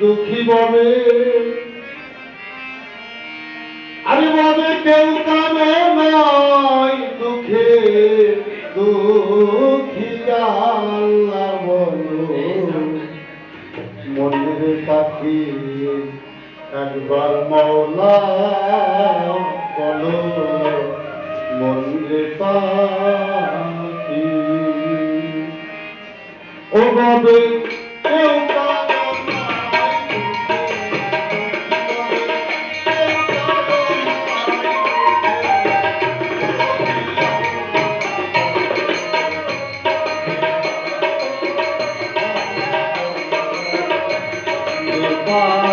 দুঃখী বলে। আরে বলে কেউ কানে নয় দুঃখে, দুঃখী আল্লাহ বলো মনের একবার মৌলা বলো, মনের পাখি। ও বাবে, কেউ Bye.